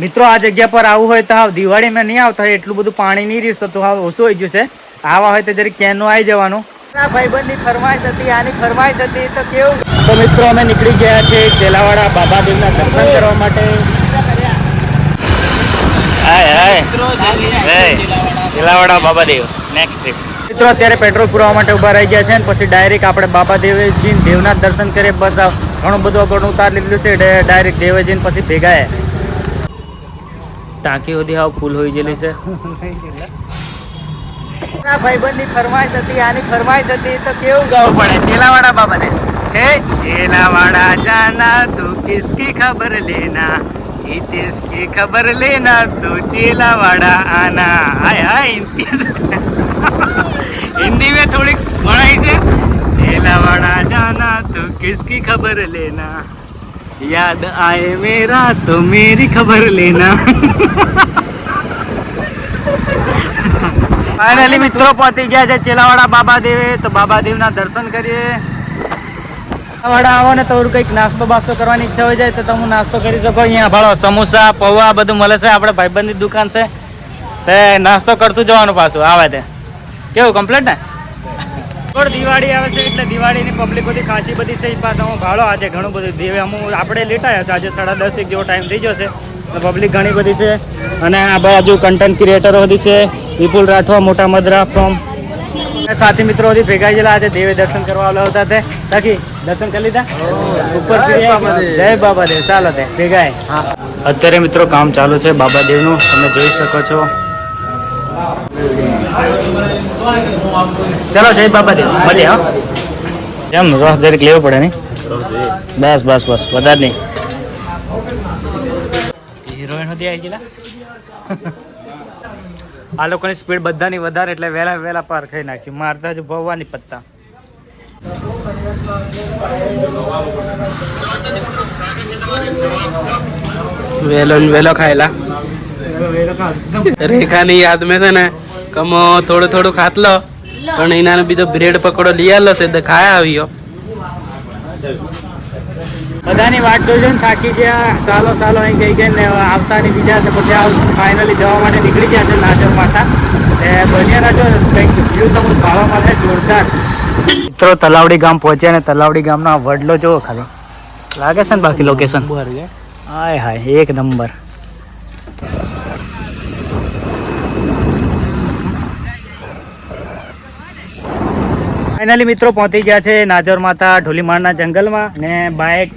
મિત્રો આ જગ્યા પર આવું હોય તો હાવ દિવાળીમાં નહીં આવતા એટલું બધું પાણી નહીં રહ્યું તો હાવ ઓછું હોય ગયું છે. આવા હોય તો જરી ક્યાંનું આવી જવાનું. ભાઈબંધની ફરમાઈશ હતી આની ફરમાઈશ હતી તો કેવું? તો મિત્રો અમે નીકળી ગયા છે ચેલાવાડા બાબાદેવના દર્શન કરવા માટે. હાય હાય. ચેલાવાડા બાબાદેવ. નેક્સ્ટ ટ્રીપ મિત્રો અત્યારે પેટ્રોલ પુરાવા માટે ઊભા રહી ગયા છે ને પછી ડાયરેક્ટ આપણે બાબા દેવજી દેવના દર્શન કરીએ. બસ આ ઘણું બધું આગળ ઉતાર લીધું છે ડાયરેક્ટ દેવજીને પછી ભેગા ટાંકી સુધી આવ ફૂલ હોઈ ગયેલી છે. ભાઈબંધની ફરમાઈશ હતી, આની ફરમાઈશ હતી, તો કેવું ગાવું પડે? ચેલાવાડા બાબતે હે? ચેલાવાડા જાના, તું કિસકી ખબર લેના. ઇતિશ કી ખબર લેના, તું ચેલાવાડા આના. હાય હાય ઇતિશ હિન્દી મેં થોડીક ભણાઈ છે. ચેલાવાડા જાના, તું કિસકી ખબર લેના. याद आए मेरा तो मेरी खबर लेना ફાઇનલી મિત્રો પહોંચી ગયા છે ચેલાવાડા બાબા દેવે તો બાબા દેવના દર્શન કરીએ વાડા આવો ને તો કંઈક નાસ્તો બાસ્તો કરવાની ઈચ્છા હોય જાય તો તમે નાસ્તો કરી શકો અહીંયા ભાળો સમોસા પૌવા બધું મળે છે આપણે ભાઈબંધની દુકાન છે તે નાસ્તો કરતું જવાનું પાછું આવે તે કેવું કમ્પ્લીટ ને થોડ દિવાળી આવે છે એટલે દિવાળીની પબ્લિક બધી ખાસી બધી છે. પાછા હું ભાડો આજે ઘણું બધું દેવે અમુક આપણે લેટાયા છે. આજે સાડા દસ એક જેવો ટાઈમ થઈ ગયો છે પબ્લિક ઘણી બધી છે. અને આ બાજુ કન્ટેન્ટ ક્રિએટરો બધી છે. વિપુલ રાઠવા મોટા મદરા ફ્રોમ સાથી મિત્રો બધી ભેગા ગયેલા આજે દેવે દર્શન કરવા આવ્યા હતા તે. બાકી દર્શન કરી લીધા? ઉપર. જય બાબા દેવ ચાલો તે ભેગા અત્યારે મિત્રો કામ ચાલુ છે બાબા દેવનું તમે જોઈ શકો છો. ચલો જય બાબા દેવ મળીએ હા. કેમ રસ જરીક લેવો પડે ને બસ બસ બસ, વધારે નહીં. હિરોઈન હતી આવી ગયેલા? આ લોકોની સ્પીડ બધાની વધારે એટલે વહેલા વહેલા પાર ખાઈ નાખ્યું. મારતા જ ભવવાની પત્તા. વેલો ને વેલો ખાયેલા. રેખાની યાદ મેં છે ને કમો થોડું થોડું ખાતલો પણ એના બીજો બ્રેડ પકોડો લઈ આવેલો છે તો ખાયા આવ્યો. બધાની વાત જોઈ ને થાકી ગયા સાલો સાલો અહીં ગઈ ગઈ ને આવતા ને બીજા તો પછી ફાઇનલી જવા માટે નીકળી ગયા છે માતા. તે બન્યા રાજો કંઈક વ્યૂ તમને ભાવા માટે જોરદાર. મિત્રો તલાવડી ગામ પહોંચ્યા ને તલાવડી ગામનો આ વડલો જોવો ખાલી. લાગે છે ને બાકી લોકેશન હાય હાય એક નંબર. ફાઇનલી મિત્રો પહોંચી ગયા છે નાજોર માતા ઢોલીમાળના જંગલમાં ને બાઇક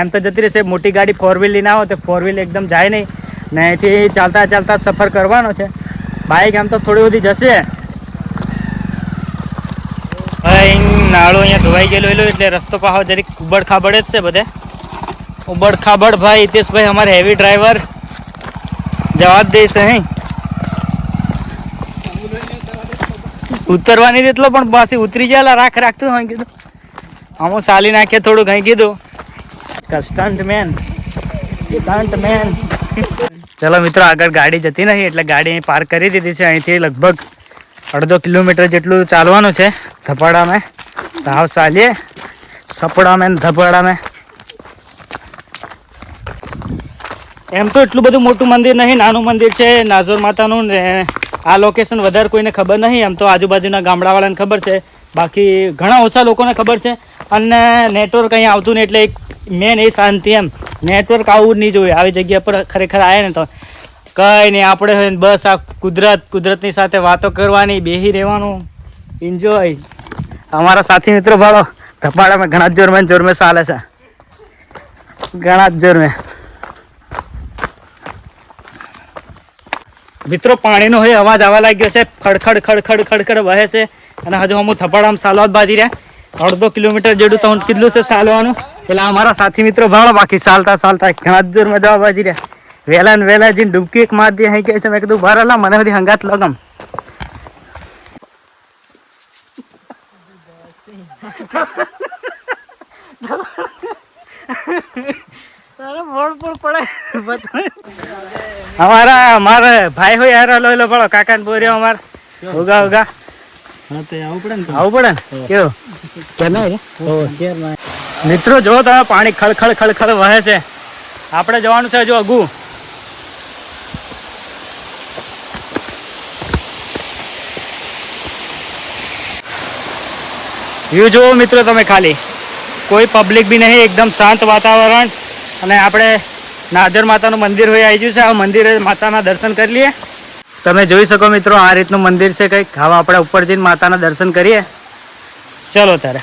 એમ તો જતી રહેશે, મોટી ગાડી ફોર વ્હીલ લઈને આવો તો ફોર વ્હીલ એકદમ જાય નહીં. ને અહીંથી ચાલતા ચાલતા સફર કરવાનો છે. બાઇક એમ તો થોડી બધી જશે. હવે નાળું અહીંયા ધોવાઈ ગયેલું એલું એટલે રસ્તો પાહો જરીક ઉબડ ખાબડ જ છે બધે. ઉબડ ખાબડ ભાઈ, હિતેશભાઈ અમારે હેવી ડ્રાઈવર જવાબ દઈશ અહીં. ઉતરવાની એટલો પણ પાછી ઉતરી ગયેલા રાખ રાખતું હોય કીધું આમો સાલી નાખીએ થોડું કંઈ કીધું. સ્ટન્ટ મેન સ્ટન્ટ મેન ચલો મિત્રો, આગળ ગાડી જતી નહીં, એટલે ગાડી અહીં પાર્ક કરી દીધી છે. અહીંથી લગભગ અડધો કિલોમીટર જેટલું ચાલવાનું છે ધપાડામાં. ધાવ ચાલીએ ધપાડા ધપાડામાં. એમ તો એટલું બધું મોટું મંદિર નહીં, નાનું મંદિર છે, નાઝોર માતાનું ને આ લોકેશન વધારે કોઈને ખબર નહીં એમ તો આજુબાજુના ગામડાવાળાને ખબર છે. બાકી ઘણા ઓછા લોકોને ખબર છે. અને નેટવર્ક અહીં આવતું નહીં એટલે એક મેન એ શાંતિ એમ. નેટવર્ક આવવું જ નહીં જોઈએ. આવી જગ્યા પર ખરેખર આવે ને તો કંઈ નહીં, આપણે બસ આ કુદરત, કુદરતની સાથે વાતો કરવાની, બેહી રહેવાનું. એન્જોય અમારા સાથી મિત્રો ભાડો, ધપાડામાં ઘણા જ જોરમાં ને ચાલે છે. ઘણા જ જોરમાં. મિત્રો, પાણીનો હવે અવાજ આવવા લાગ્યો છે. ખડખડ ખડખડ ખડખડ વહે છે. અને હજુ હું થપાડ આમ સાલવાદ બાજી રહ્યા. અડધો કિલોમીટર જેટલું તો કેટલું છે સાલવાનું. એટલે અમારા સાથી મિત્રો ભાડો બાકી ચાલતા ચાલતા ઘણા જ જોરમાં જવા બાજી રહ્યા. વહેલા ને વહેલા જઈને ડૂબકી એક માર દે કહે છે, મેં કીધું, બહાર લા મને બધી હંગાત લગમ તારા મોડ પર પડે. અમારા મારે ભાઈ હોય હારો લોયલો પડો કાકા ને બોર્યો અમારે. ઉગા ઉગા. મિત્રો જો તમે પાણી ખળખળ ખળખળ વહે છે. આપણે જવાનું છે જો અગુ વ્યૂ જુઓ મિત્રો તમે ખાલી. કોઈ પબ્લિક બી નહીં એકદમ શાંત વાતાવરણ. અને આપણે નાદર માતાનું મંદિર હોય આવી ગયું છે. આ મંદિરે માતાના દર્શન કરી લઈએ. તમે જોઈ શકો મિત્રો, આ રીતનું મંદિર છે કંઈક. હવે આપણે ઉપર જઈને માતાના દર્શન કરીએ. ચલો ત્યારે.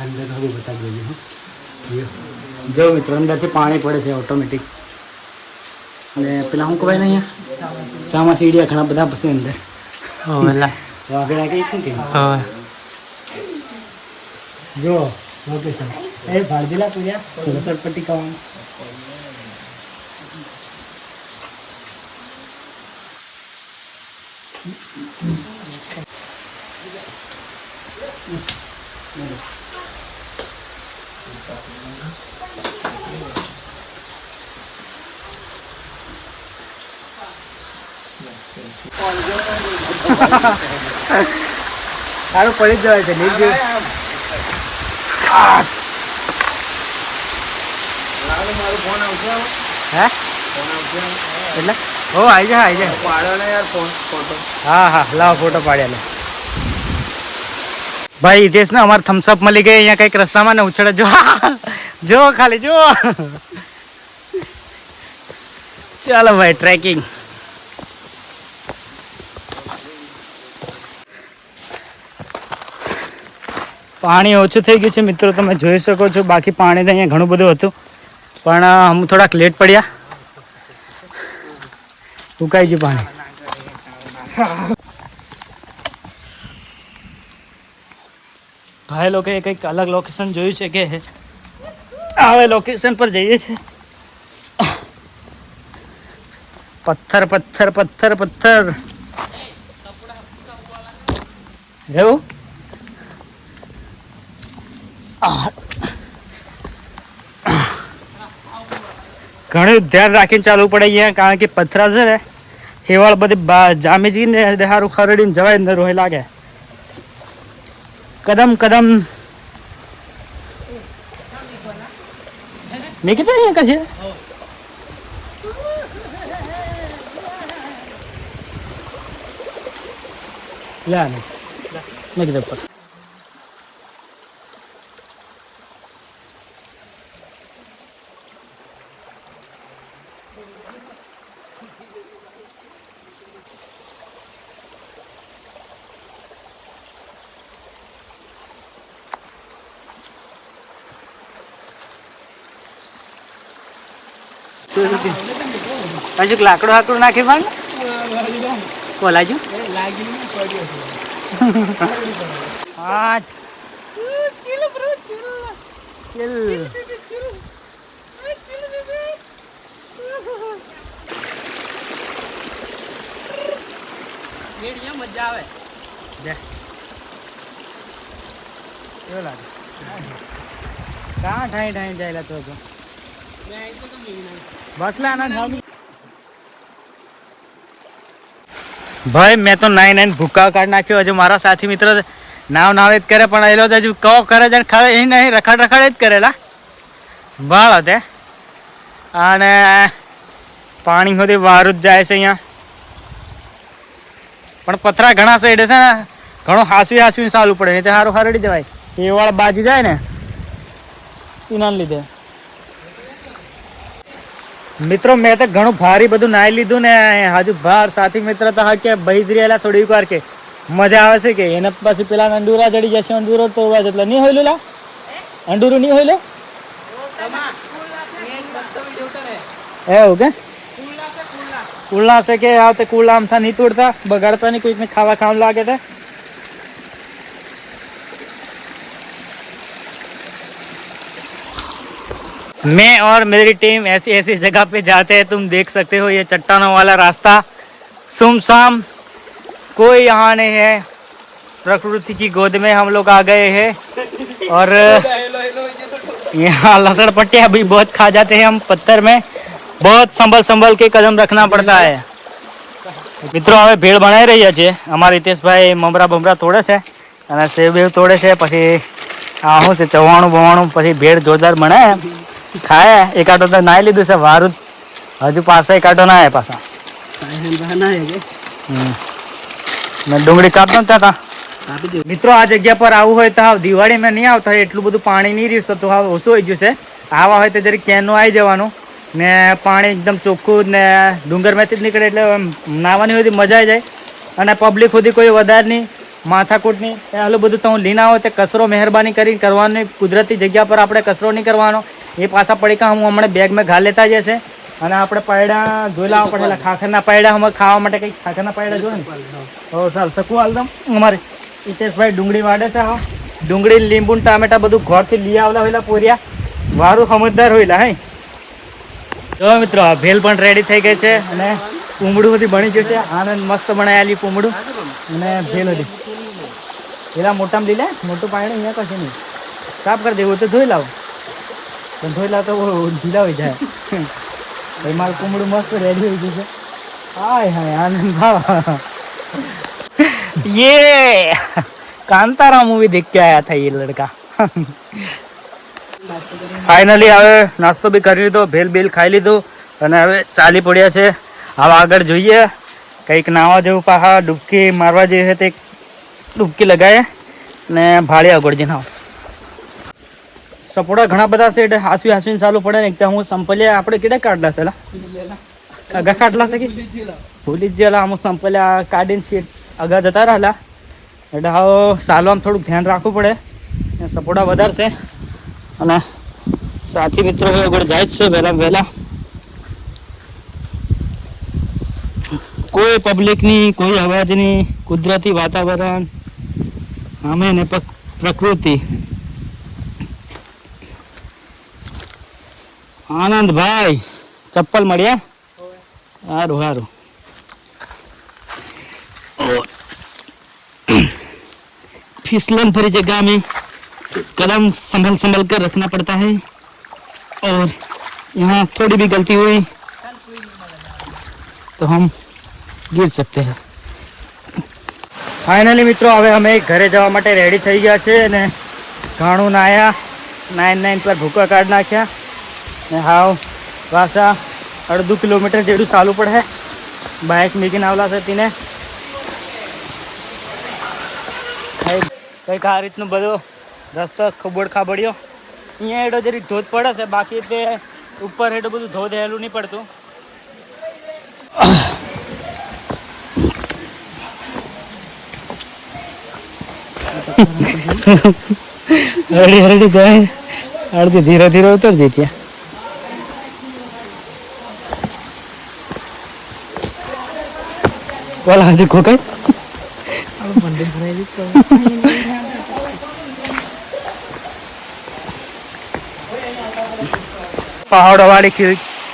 Gugit, gugit, gugit, gugit. જો મિત્રો અંદરથી પાણી પડે છે ઓટોમેટિક અને પેલા શું કહેવાય ને અહીંયા? સામા સીડિયા ઘણા બધા પછી અંદર. વાઘડા કઈ શું કે જો લોકેશન એ ભાળજીલા પૂર્યા સરપટી કવાનું. સારું પડી જ જવાય છે લીક જેવું હે? એટલે? હો આવી જાય આવી જાય હા હા લાવો ફોટો પાડ્યા લે ભાઈ હિતેશ ને અમારે થમ્સઅપ મળી ગઈ અહીંયા કંઈક રસ્તામાં ને ઉછળે જો જો ખાલી જો. ચાલો ભાઈ ટ્રેકિંગ પાણી ઓછું થઈ ગયું છે મિત્રો તમે જોઈ શકો છો બાકી પાણી તો અહીંયા ઘણું બધું હતું. પણ હું થોડાક લેટ પડ્યા. ઉકાઈ ગયું પાણી. ભાઈ લોકોએ કંઈક અલગ લોકેશન જોયું છે કે હવે લોકેશન પર જઈએ છે? પથ્થર પથ્થર પથ્થર પથ્થર. એવું? ઘણું ધ્યાન રાખીને ચાલવું પડે અહીંયા, કારણ કે પથરા છે ને હેવાળ બધી જામી જઈને સારું ખરડીને જવાય અંદર રોય લાગે. કદમ કદમ. મેં કીધું અહીંયા કશે? લે મેં કીધું હજુ લાકડું હાકડું નાખી પણ ચિલ. મજા આવે લે. લાગે કાં ઠાઈ ઠાઈ જાયેલા તો ભાઈ, મેં તો નાઈ નાઈને ભૂકા કાઢ નાખ્યો. હજુ મારા સાથી મિત્ર નાવ નાવે જ કરે, પણ એ લોકો હજુ કહો કરે છે ખરે એ નહીં, રખડ રખડ જ કરેલા ભાળ હતે. અને પાણી સુધી વારું જ જાય છે અહીંયા. પણ પથરા ઘણા સાઈડે છે ને, ઘણું હાસવી હાસવીને સારું પડે, નહીં સારું હરડી જવાય. એ વાળા બાજી જાય ને એના લીધે. મિત્રો, મેં તો ઘણું ભારી બધું નાઈ લીધું ને, હજુ ભાર સાથી મિત્ર તો હા કે જ રહેલા થોડીક વાર કે. મજા આવે છે કે? એને પછી પેલા અંડુરા જડી જશે, અંડુરો તો એટલે. નહીં હોયલું લા? અંડુરું નહીં હોયલું? એવું કે? કુલ્લા છે કે આવતે કુલ્લા આમ થા નહીં તોડતા? બગાડતા નહીં, કોઈકને ખાવા ખાવાનું લાગે છે मैं और मेरी टीम ऐसी ऐसी जगह पे जाते हैं तुम देख सकते हो ये चट्टानों वाला रास्ता सुमसाम कोई यहाँ नहीं है प्रकृति की गोद में हम लोग आ गए हैं और यहाँ लसण पट्टिया भी बहुत खा जाते हैं हम पत्थर में बहुत संभल संभल के कदम रखना पड़ता है મિત્રો હવે ભેળ બનાવી રહ્યા છે અમારા હિતેશભાઈ મમરા બમરા તોડે છે અને સેવ બેવ તોડે છે પછી આ શું છે ચવાણું બવાણું પછી ભેળ જોરદાર બનાવે ખાય? એક આટો તો નાઈ લીધું છે, વારું હજુ પાછા એક આટો ના આવ્યા પાછા. મેં ડુંગળી કાપતો ને તા. મિત્રો, આ જગ્યા પર આવું હોય તો હાવ દિવાળીમાં નહીં આવતા એટલું બધું પાણી નહીં રહ્યું તો હાવ ઓછું હોય ગયું છે. આવા હોય તો જરી કેનનું આવી જવાનું. ને પાણી એકદમ ચોખ્ખું ને ડુંગરમાંથી જ નીકળે એટલે નાવાની હોય મજા આવી જાય. અને પબ્લિક સુધી કોઈ વધારે નહીં, માથાકૂટ નહીં. એ આલું બધું તો હું લીના હોય તે કચરો મહેરબાની કરી કરવાનો કુદરતી જગ્યા પર આપણે કચરો નહીં કરવાનો. એ પાછા પડીકા હું હમણાં બેગમાં ઘા લેતા જશે. અને આપણે પાયડા ધોઈ લાવવા પડે. એટલે ખાખરના પાયડા અમે ખાવા માટે કંઈક ખાખરના પાયડા જોઈએ ને હો ચાલ શકું હાલદમ અમારે હિતેશભાઈ ડુંગળી વાડે છે હા. ડુંગળી લીંબુ ટામેટા બધું ઘરથી લઈ આવેલા હોયલા પોરિયા. વારું સમજદાર હોયલા હે. જો મિત્રો આ ભેલ પણ રેડી થઈ ગઈ છે અને પૂમડું બધી બની ગયું છે. આનંદ મસ્ત બનાવેલી પૂમડું અને ભેલ હતી પેલા મોટામાં લઈ લે મોટું પાણી અહીંયા કશું નહીં. સાફ કરી દેવું તો ધોઈ લાવો. પણ કંઠોલા તો ઢીલાવી જાય. ભાઈ મારું કુમડું મસ્ત રેડી હોય છે હાય હાય, આનંદ ભાવ. ये કાંતારા મૂવી દેખ કે આયા થા એ લડકા. ફાઇનલી હવે નાસ્તો બી કરી લીધો, ભેલ બેલ ખાઈ લીધું અને હવે ચાલી પડ્યા છે. હવે આગળ જોઈએ. કંઈક નાવા જેવું પાહા, ડૂબકી મારવા જેવી છે તે ડૂબકી લગાવે ને ભાળી આગળ જઈને આવો. સપોડા ઘણા બધા છે એટલે હાસવી હાસવીને ચાલુ પડે ને એક હું સંપલ્યા, આપણે કેટલા કાઢલા છે? અગા કાઢલા છે કે? ભૂલી જ ગયેલા અમુક સંપલ્યા કાઢીને સીટ અગા જતા રહેલા એટલે હવે ચાલવામાં થોડુંક ધ્યાન રાખવું પડે. ને સપોડા વધારશે. અને સાથી મિત્રો આગળ જાય જ છે, વહેલા વહેલા. કોઈ પબ્લિકની કોઈ અવાજની, કુદરતી વાતાવરણ અમે ને પ્રકૃતિ. આનંદભાઈ ચપ્પલ મળ્યા સારું સારું फिसलन भरी जगह में कदम संभल संभल कर रखना पड़ता है और यहाँ थोड़ी भी गलती हुई तो हम गिर सकते हैं ફાઇનલી મિત્રો હવે અમે ઘરે જવા માટે રેડી થઈ ગયા છે અને ઘાણું નાયા નાઇન નાઇન પર ભૂકા કાઢ નાખ્યા ને હાવ પાછા અડધું કિલોમીટર જેટલું ચાલવું પડે. બાઇક મૂકીને આવલા છે તેને. કંઈક આ રીતનો બધો રસ્તો ખબોડ ખાબડ્યો. અહીંયા એડો જરીક ધોધ પડે છે, બાકી તે ઉપર હેડો બધું ધોધ હેલું નહીં પડતું. હરડી હરડી જાય. અડધી ધીરે ધીરે ઉતરજે ત્યાં. બોલા, હજુ ખોકાય પહાડો વાળી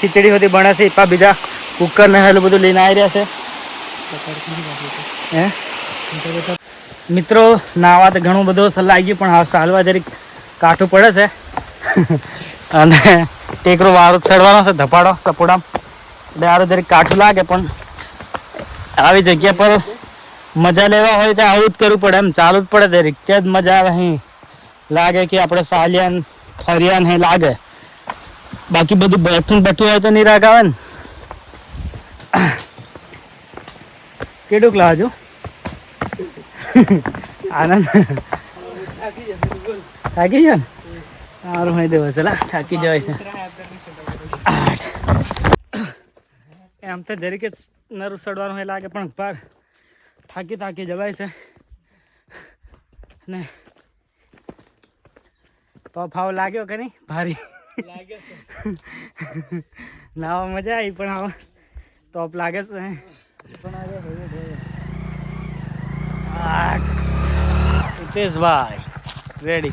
ખીચડી સુધી બને છે એપા બીજા કુકર ને હેલું બધું લઈને આવી રહ્યા છે. હે? મિત્રો, નાવા તો ઘણું બધું સલાહ ગયું પણ હાલવા જરી કાઠું પડે છે. અને ટેકરો વારો ચડવાનો છે, ધપાડો, સપોડામ. એટલે આરો જરીક કાઠું લાગે, પણ આવી જગ્યા પર મજા લેવા હોય તો આવું જ કરવું પડે, એમ ચાલુ જ પડે તે રીતે જ મજા આવે અહીં લાગે કે આપણે સાલિયાન, ફરિયાન હે, લાગે. બાકી બધું બેઠું બેઠું હોય તો નહીં રાગ ને. કેટલુંક લાવજો. આનંદ. થાકી જાય ને? સારું હોય દેવો, ચલા, થાકી જવાય છે. એમ તો જરીક નરું સડવાનું એ લાગે પણ પાર થાકી થાકી જવાય છે. ને પગ ફાવ લાગ્યો કે નહીં? ભારી. નાવા મજા આવી પણ આવો તોપ લાગે છે. આઠ. હિતેશભાઈ રેડી